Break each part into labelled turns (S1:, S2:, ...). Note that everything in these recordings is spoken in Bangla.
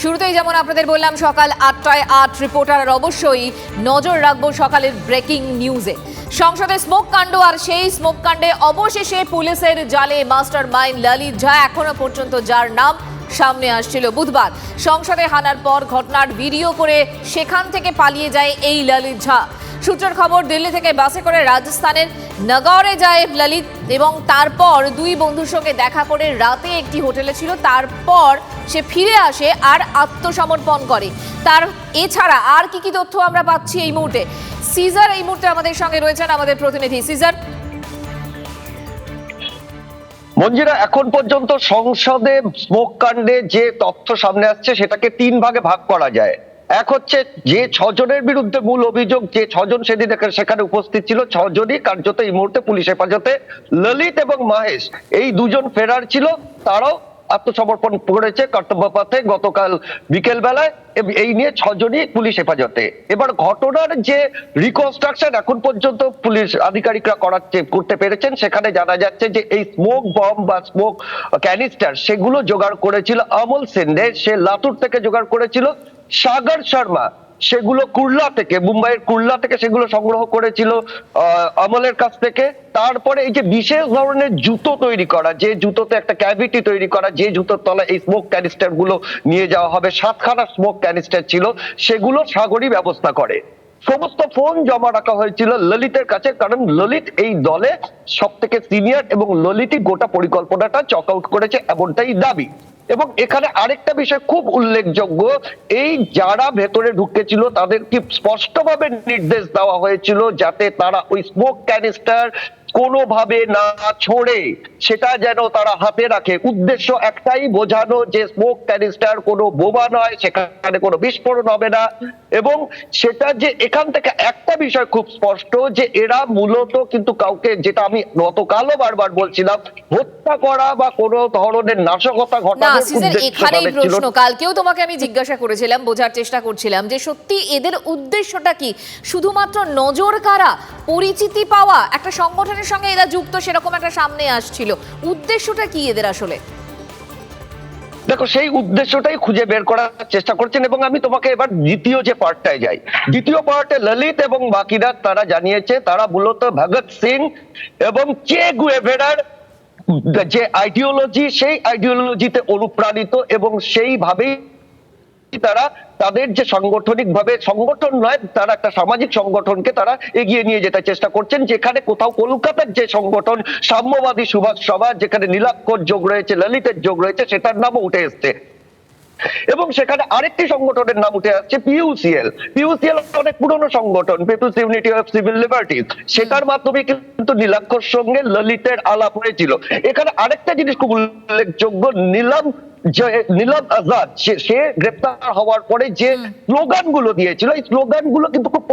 S1: শুরুতেই যেমন আপনাদের বললাম, সকাল আটটায় আট রিপোর্টার অবশ্যই নজর রাখব সকালের ব্রেকিং নিউজে সংসদে স্মোক কাণ্ড আর সেই স্মোক কাণ্ডে অবশেষে পুলিশের জালে মাস্টার মাইন্ড ললিত ঝা এখনও পর্যন্ত যার নাম সামনে আসছিল বুধবার। সংসদে হানার পর ঘটনার ভিডিও করে সেখান থেকে পালিয়ে যায় এই ললিত ঝা। সূত্রের খবর, দিল্লি থেকে বাসে করে রাজস্থানের নগরে যায় ললিত এবং তারপর দুই বন্ধুর সঙ্গে দেখা করে রাতে একটি হোটেলে ছিল। তারপর সে ফিরে আসে আর আত্মসমর্পণ করে। তার এছাড়া আর কি কি তথ্য আমরা পাচ্ছি এই মুহূর্তে? সিজার এই মুহূর্তে আমাদের সঙ্গে রয়েছেন আমাদের প্রতিনিধি। সিজার।
S2: মঞ্জিরা, এখন পর্যন্ত সংসদে স্মোক কাণ্ডে যে তথ্য সামনে আসছে, সেটাকে তিন ভাগে ভাগ করা যায়। এক হচ্ছে যে ছজনের বিরুদ্ধে মূল অভিযোগ যে ছজন সেদিন সেখানে উপস্থিত ছিল, ছজনই কার্যত এই মুহূর্তে পুলিশ হেফাজতে। ললিত এবং মাহেশ, এই দুজন ফেরার ছিল, তারাও আত্মসমর্পণ করেছে কর্তব্যপথে গতকাল বিকেল বেলায় এই নিয়ে ছজনই পুলিশ হেফাজতে। এবার ঘটনার যে রিকনস্ট্রাকশন এখন পর্যন্ত পুলিশ আধিকারিকরা করাচ্ছে, করতে পেরেছেন, সেখানে জানা যাচ্ছে যে এই স্মোক বম বা স্মোক ক্যানিস্টার সেগুলো জোগাড় করেছিল আমল সেন্ডে সে লাতুর থেকে জোগাড় করেছিল সাগর শর্মা। সেগুলো কুর্লা থেকে মুম্বাইয়ের কুর্লা থেকে সেগুলো সংগ্রহ করেছিল আহ, অমলের কাছ থেকে। তারপরে এই যে বিশেষ ধরনের জুতো তৈরি করা যে জুতোতে একটা ক্যাভিটি তৈরি করা যে জুতোর তলায় এই স্মোক ক্যানিস্টারগুলো নিয়ে যাওয়া হবে সাতখানা স্মোক ক্যানিস্টার ছিল সেগুলো সাগরই ব্যবস্থা করে। সমস্ত ফোন জমা রাখা হয়েছিল ললিতের কাছে কারণ ললিত এই দলে সব থেকে সিনিয়র এবং ললিতই গোটা পরিকল্পনাটা চক আউট করেছে এমনটাই দাবি। এবং এখানে আরেকটা বিষয় খুব উল্লেখযোগ্য, এই যারা ভেতরে ঢুকেছিল তাদেরকে স্পষ্টভাবে নির্দেশ দেওয়া হয়েছিল যাতে তারা ওই স্মোক ক্যানিস্টার কোনোভাবে না ছোড়ে সেটা যেন তারা হাতে রাখে। উদ্দেশ্য একটাই বোঝানো যে স্মোক ক্যানিস্টার কোনো বোমা নয় সেখানে কোনো বিস্ফোরণ হবে না। এবং সেটা যে এখান থেকে একটা বিষয় খুব স্পষ্ট যে এরা মূলত কিন্তু কাউকে যেটা আমি গতকালও বারবার বলছিলাম হত্যা করা বা কোনো ধরনের নাশকতা
S1: না
S2: ঘটানোর
S1: সিজার এখানেই প্রশ্ন। কালকেও তোমাকে আমি জিজ্ঞাসা করেছিলাম বোঝার চেষ্টা করছিলাম যে সত্যি এদের উদ্দেশ্যটা কি? শুধুমাত্র নজর কারা? পরিচিতি পাওয়া? একটা সংগঠনের সঙ্গে এরা যুক্ত, সেরকম একটা সামনে আসছিল। উদ্দেশ্যটা কি এদের আসলে?
S2: দেখো, সেই উদ্দেশ্যটাই খুঁজে বের করার চেষ্টা করছেন এবং আমি তোমাকে এবার দ্বিতীয় যে পার্টটায় যাই। দ্বিতীয় পার্টে ললিত এবং বাকিরা তারা জানিয়েছে, তারা মূলত ভগৎ সিং এবং চে গুয়েভেরার যে আইডিওলজি সেই আইডিওলজিতে অনুপ্রাণিত এবং সেইভাবেই তারা তাদের যে সাংগঠনিক ভাবে সংগঠন নয়, তারা একটা সামাজিক সংগঠনকে তারা এগিয়ে নিয়ে যেতে চেষ্টা করছেন, যেখানে কোথাও কলকাতার যে সংগঠন, সাম্যবাদী সুভাষ সভা, যেখানে নীলাক্ষর যোগ রয়েছে, ললিতের যোগ রয়েছে, সেটার নামও উঠে এসছে। এবং সেখানে আরেকটি সংগঠনের নাম উঠে আসছে পিইউসিএল পিউসিএল অনেক পুরনো সংগঠন people's unity of civil liberties সেটার মাধ্যমে কিন্তু নীলাক্ষর সঙ্গে ললিতের আলাপ হয়েছিল। এখানে আরেকটা জিনিস খুব উল্লেখযোগ্য, নীলম যে নীলম আজাদ সে- সে গ্রেপ্তার হওয়ার পরে যে স্লোগানগুলো দিয়েছিল এই স্লোগানগুলো কিন্তু খুব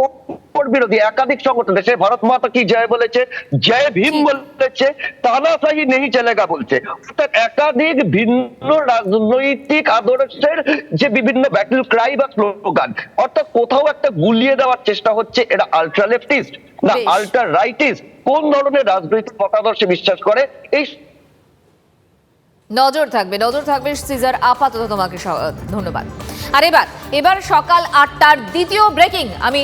S2: বিরোধী একাধিক সংগঠনে সে ভারত মাতা কি জয় বলেছে জয় ভীম বলেছে তানাশাহি নেই চলেগা বলছে। অর্থাৎ একাধিক ভিন্ন রাজনৈতিক আদর্শের যে বিভিন্ন ব্যাটল ক্রাই বা স্লোগান অর্থাৎ কোথাও একটা গুলিয়ে দেওয়ার চেষ্টা হচ্ছে এরা আলট্রা লেফটিস্ট না আলট্রা রাইটিস্ট কোন ধরনের রাজনৈতিক মতাদর্শে বিশ্বাস করে এই
S1: নজর থাকবে নজর থাকবে সিজার আপাতত তোমাকে ধন্যবাদ। আর এবার এবার সকাল আটটার দ্বিতীয় ব্রেকিং। আমি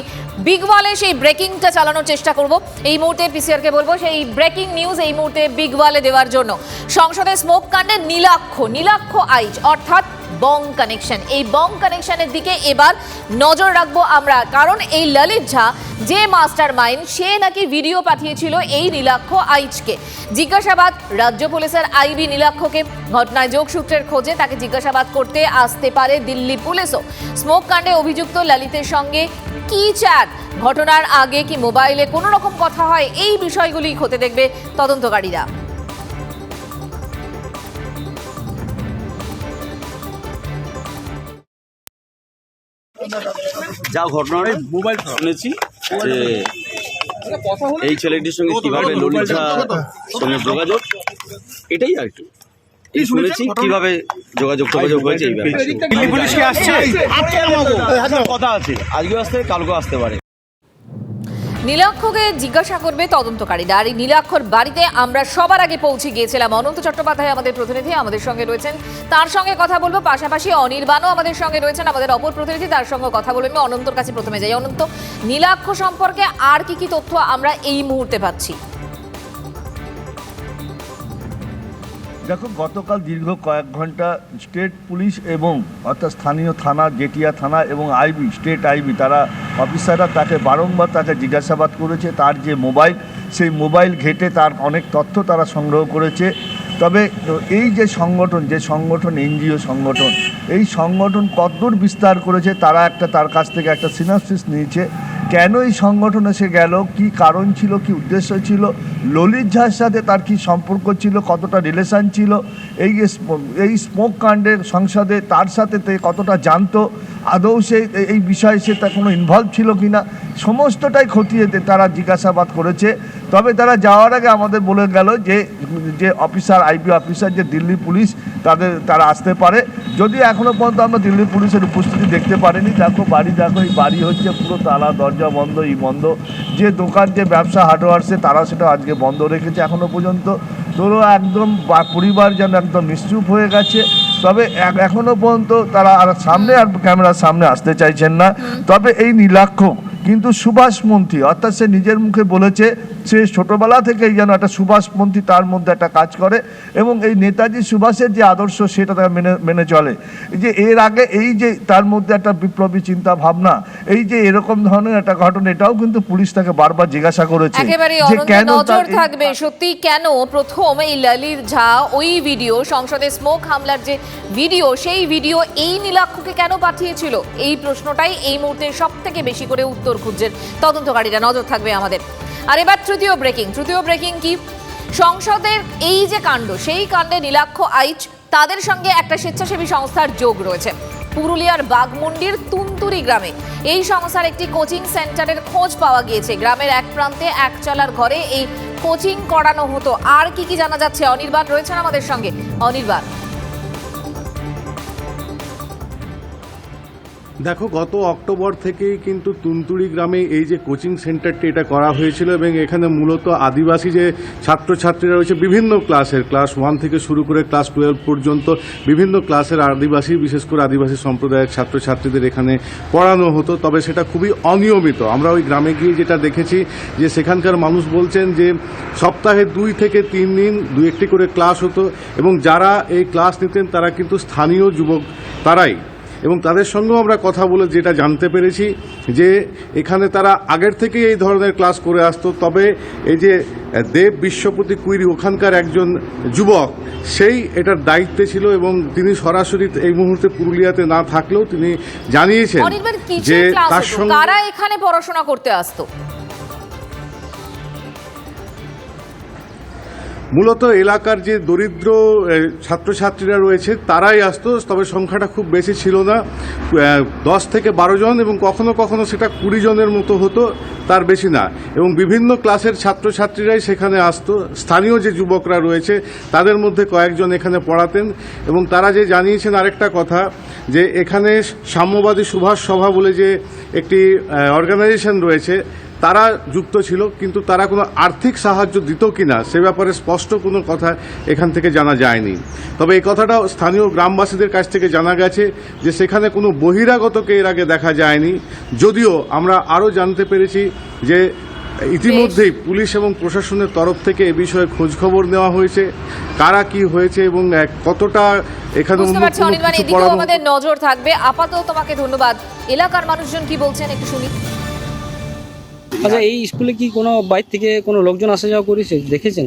S1: বিগ ওয়ালে সেই ব্রেকিংটা চালানোর চেষ্টা করব। এই মুহূর্তে পিসিআরকে বলব, সেই ব্রেকিং নিউজ এই মুহূর্তে বিগ ওয়ালে দেওয়ার জন্য। সংসদে স্মোক কাণ্ডে নীলাক্ষ নীলাক্ষ আইচ, অর্থাৎ বং কানেকশন। এই বং কানেকশনের দিকে এবার নজর রাখব আমরা। কারণ এই ললিত ঝা যে মাস্টার মাইন্ড সে নাকি ভিডিও পাঠিয়েছিল এই নীলাক্ষ আইচকে। জিজ্ঞাসাবাদ, রাজ্য পুলিশের আইবি নীলাক্ষকে। ঘটনায় যোগসূত্রের খোঁজে তাকে জিজ্ঞাসাবাদ করতে আসতে পারে দিল্লি পুলিশও। স্মোক কাণ্ডে অভিযুক্ত ললিতের সঙ্গে কি চ্যাট? ঘটনার আগে কি মোবাইলে কোনো রকম কথা হয়? এই বিষয়গুলি হতে দেখবে তদন্তকারীরা।
S3: যা ঘটনা মোবাইল শুনেছি যে এই ছেলেটির সঙ্গে কীভাবে ললিতা সঙ্গে যোগাযোগ এটাই আর কি। এই শুনেছি কীভাবে যোগাযোগ যোগাযোগ হয়েছে এই ব্যাপারে।
S4: দিল্লি আসছে? কথা আছে আজকেও আসতে কালকেও আসতে পারে।
S1: নীলাক্ষকে জিজ্ঞাসা করবে তদন্তকারীরা। আর এই নীলাক্ষর বাড়িতে আমরা সবার আগে পৌঁছে গিয়েছিলাম। অনন্ত চট্টোপাধ্যায় আমাদের প্রতিনিধি, আমাদের সঙ্গে রয়েছেন। তার সঙ্গে কথা বলব, পাশাপাশি অনির্বাণও আমাদের সঙ্গে রয়েছেন, আমাদের অপর প্রতিনিধি। তার সঙ্গে কথা বলব আমি অনন্তর কাছে প্রথমে যাই। অনন্ত, নীলাক্ষ সম্পর্কে আর কি কি তথ্য আমরা এই মুহূর্তে পাচ্ছি?
S5: দেখো, গতকাল দীর্ঘ কয়েক ঘণ্টা স্টেট পুলিশ এবং অর্থাৎ স্থানীয় থানা, জেটিয়া থানা এবং আইবি, স্টেট আইবি, তারা অফিসাররা তাকে বারংবার তাকে জিজ্ঞাসাবাদ করেছে, তার যে মোবাইল, সেই মোবাইল ঘেটে তার অনেক তথ্য তারা সংগ্রহ করেছে। তবে এই যে সংগঠন যে সংগঠন, এনজিও সংগঠন, এই সংগঠন কতদূর বিস্তার করেছে, তারা একটা তার কাছ থেকে একটা সিনাপসিস নিয়েছে। কেন এই সংগঠনে সে গেল, কি কারণ ছিল, কি উদ্দেশ্য ছিল ললিত ঝার সাথে তার কি সম্পর্ক ছিল? কতটা রিলেশান ছিল? এই এই স্মোক কাণ্ডের সংসদে তার সাথে কতটা জানতো? আদৌ সে এই বিষয়ে সে তার কোনো ইনভলভ ছিল কি না সমস্তটাই খতিয়ে তারা জিজ্ঞাসাবাদ করেছে। তবে তারা যাওয়ার আগে আমাদের বলে গেল যে যে অফিসার আইপি অফিসার, যে দিল্লি পুলিশ, তাদের, তারা আসতে পারে। যদি এখনও পর্যন্ত আমরা দিল্লি পুলিশের উপস্থিতি দেখতে পারিনি। দেখো, বাড়ি, দেখো, এই বাড়ি হচ্ছে পুরো তালা, দরজা বন্ধ এই বন্ধ। যে দোকান, যে ব্যবসা হার্ডওয়ার্সে তারা সেটা আজকে বন্ধ রেখেছে এখনও পর্যন্ত। তোরও একদম পরিবার যেন একদম নিশ্চুপ হয়ে গেছে। তবে এখনও এখনও পর্যন্ত তারা আর সামনে আর ক্যামেরার সামনে আসতে চাইছেন না। তবে এই নীলাক্ষ কিন্তু সুভাষপন্থী অর্থাৎ সে নিজের মুখে বলেছে সে ছোটোবেলা থেকেই যেন একটা সুভাষপন্থী তার মধ্যে একটা কাজ করে এবং এই নেতাজি সুভাষের যে আদর্শ সেটা তারা মেনে মেনে চলে। যে এর আগে এই যে তার মধ্যে একটা বিপ্লবী চিন্তা ভাবনা এই যে এরকম ধরনের একটা ঘটনা এটাও কিন্তু পুলিশ তাকে বারবার জিজ্ঞাসা করেছে। যে কেন
S1: নজর থাকবে। সত্যি কেন প্রথম এই ললিত ঝা ওই ভিডিও সংসদে স্মোক হামলার যে ভিডিও সেই ভিডিও এই নীলাক্ষকে কেন পাঠিয়েছিল? এই প্রশ্নটাই এই মুহূর্তে সব থেকে বেশি করে উত্তর খুঁজছেন তদন্তকারীরা। নজর থাকবে আমাদের। আর এবার তৃতীয় ব্রেকিং। তৃতীয় ব্রেকিং কি? সংসদের এই যে কাণ্ড, সেই কাণ্ডে নীলাক্ষ আইচ তাদের সঙ্গে একটা স্বেচ্ছাসেবী সংস্থার যোগ রয়েছে। পুরুলিয়ার বাগমুন্ডির তুনতুরি গ্রামে এই সংস্থার একটি কোচিং সেন্টারের খোঁজ পাওয়া গিয়েছে। গ্রামের এক প্রান্তে এক চালার ঘরে এই কোচিং করানো হতো। আর কি কি জানা যাচ্ছে? অনির্বাণ রয়েছেন আমাদের সঙ্গে। অনির্বাণ।
S6: দেখো, গত অক্টোবর থেকেই কিন্তু তুনতুড়ি গ্রামে এই যে কোচিং সেন্টারটি এটা করা হয়েছিল এবং এখানে মূলত আদিবাসী যে ছাত্রছাত্রীরা রয়েছে বিভিন্ন ক্লাসের, ক্লাস ওয়ান থেকে শুরু করে ক্লাস টুয়েলভ পর্যন্ত বিভিন্ন ক্লাসের আদিবাসী, বিশেষ করে আদিবাসী সম্প্রদায়ের ছাত্রছাত্রীদের এখানে পড়ানো হতো। তবে সেটা খুবই অনিয়মিত। আমরা ওই গ্রামে গিয়ে যেটা দেখেছি যে সেখানকার মানুষ বলছেন যে সপ্তাহে দুই থেকে তিন দিন দু একটি করে ক্লাস হতো এবং যারা এই ক্লাস নিতেন তারা কিন্তু স্থানীয় যুবক, তারাই এবং তাদের সঙ্গেও আমরা কথা বলে যেটা জানতে পেরেছি যে এখানে তারা আগের থেকেই এই ধরনের ক্লাস করে আসতো। তবে এই যে দেব বিশ্বপতি কুইরি ওখানকার একজন যুবক সেই এটার দায়িত্বে ছিল এবং তিনি সরাসরি এই মুহূর্তে পুরুলিয়াতে না থাকলেও তিনি জানিয়েছেন যে তার সঙ্গে
S1: এখানে পড়াশোনা করতে আসতো?
S6: মূলত এলাকার যে দরিদ্র ছাত্রছাত্রীরা রয়েছে, তারাই আসতো, তবে সংখ্যাটা খুব বেশি ছিল না। দশ থেকে বারো জন এবং কখনো কখনো সেটা কুড়ি জনের মতো হতো, তার বেশি না। এবং বিভিন্ন ক্লাসের ছাত্রছাত্রীরাই সেখানে আসতো। স্থানীয় যে যুবকরা রয়েছে, তাদের মধ্যে কয়েকজন এখানে পড়াতেন এবং তারা যে জানিয়েছেন আরেকটা কথা, যে এখানে সাম্যবাদী সুভাষ সভা বলে যে একটি অর্গানাইজেশন রয়েছে তারা যুক্ত ছিল কিন্তু তারা কোনো আর্থিক সাহায্য দিত কিনা সে ব্যাপারে স্পষ্ট কোনো কথা এখান থেকে জানা যায়নি। তবে এই কথাটাও স্থানীয় গ্রামবাসীদের কাছ থেকে জানা গেছে যে সেখানে কোনো বহিরাগতকে এর আগে দেখা যায়নি। যদিও আমরা আরও জানতে পেরেছি যে ইতিমধ্যেই পুলিশ এবং প্রশাসনের তরফ থেকে এ বিষয়ে খোঁজখবর নেওয়া হয়েছে কারা কি হয়েছে এবং কতটা এখানে
S1: আমাদের নজর থাকবে। আপাতত তোমাকে ধন্যবাদ। এলাকার মানুষজন কি বলছেন একটু শুনি।
S7: আচ্ছা এই স্কুলে কি কোনো বাইর থেকে কোনো লোকজন আসা যাওয়া করেছে? দেখেছেন?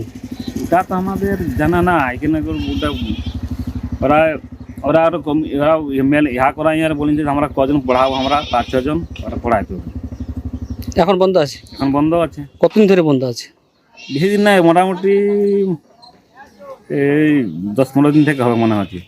S8: তা তো আমাদের জানা না এখানে ওটা ওরা ওরা আরও কম ওরা ইহা করা আর বলেন যে আমরা কজন পড়াবো আমরা পাঁচ ছজন ওরা পড়াইতে।
S7: এখন বন্ধ আছে?
S8: এখন বন্ধ আছে।
S7: কতদিন ধরে বন্ধ আছে?
S8: বেশি দিন নাই মোটামুটি এই দশ পনেরো দিন থেকে হবে মনে হচ্ছে।